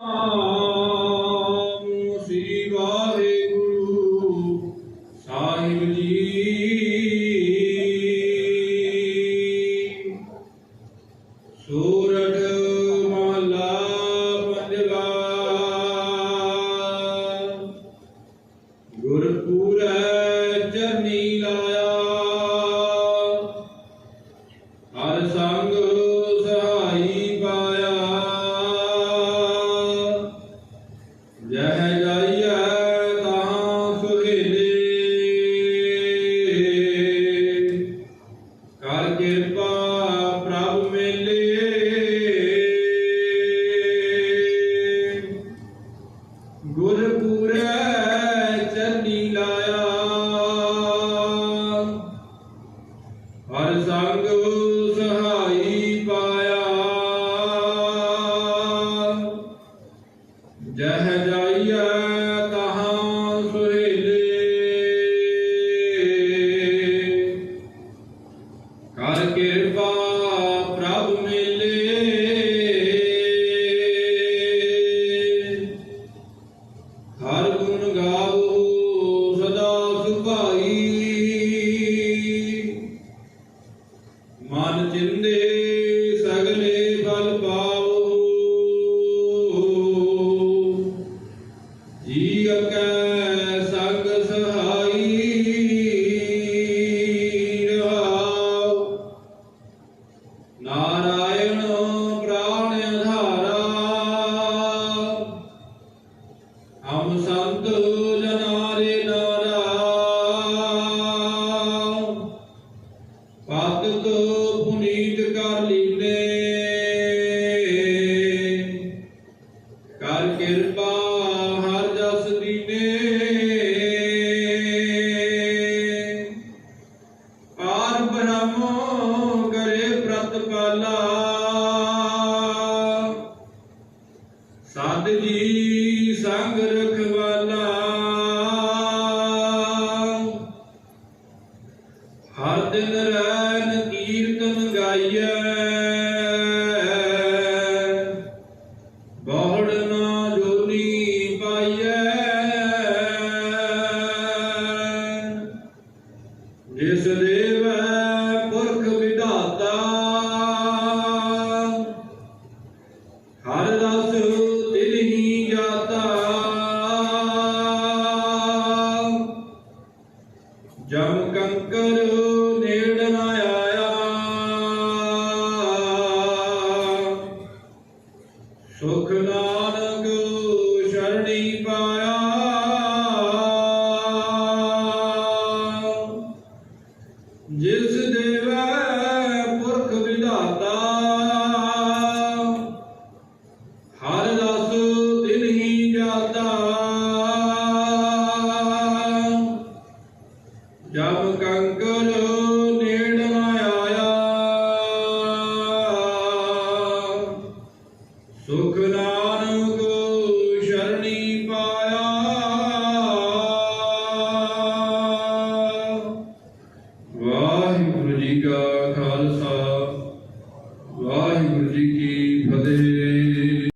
Oh. ਹਰ ਗੁਣ ਗਾਵੋ ਸਦਾ ਸੁਭਾਈ। ਮਨ ਚਿੰਦੇ ਹਮ ਸੰਤ ਜਨਾਰੇ ਨਾਰਾ ਪਾਤਕ ਪੁਨੀਤ ਕਰ ਲੀਨੇ ਕਰ ਕਿਰਪਾ ਹਰ ਜਸ ਦੀਨੇ। ਪਾਰ ਬ੍ਰਹਮ ਕਰੇ ਪ੍ਰਤਪਾਲਾ ਸਤ ਜੀ ਰੰਗ ਰਖਵਾਲਾ। ਹਰ ਦਿਨ ਰੈਨ ਕੀਰਤਨ ਗਾਈਐ। ਬਹੁੜ ਨਾ ਜੋਨੀ ਪਾਈਐ। ਜਿਸ ਜਮ ਕੰਕਰ ਨੇੜ ਨਾ ਆਇਆ ਸੁਖ ਨਾਨਕ ਵਾਹਿਗੁਰੂ ਜੀ ਕਾ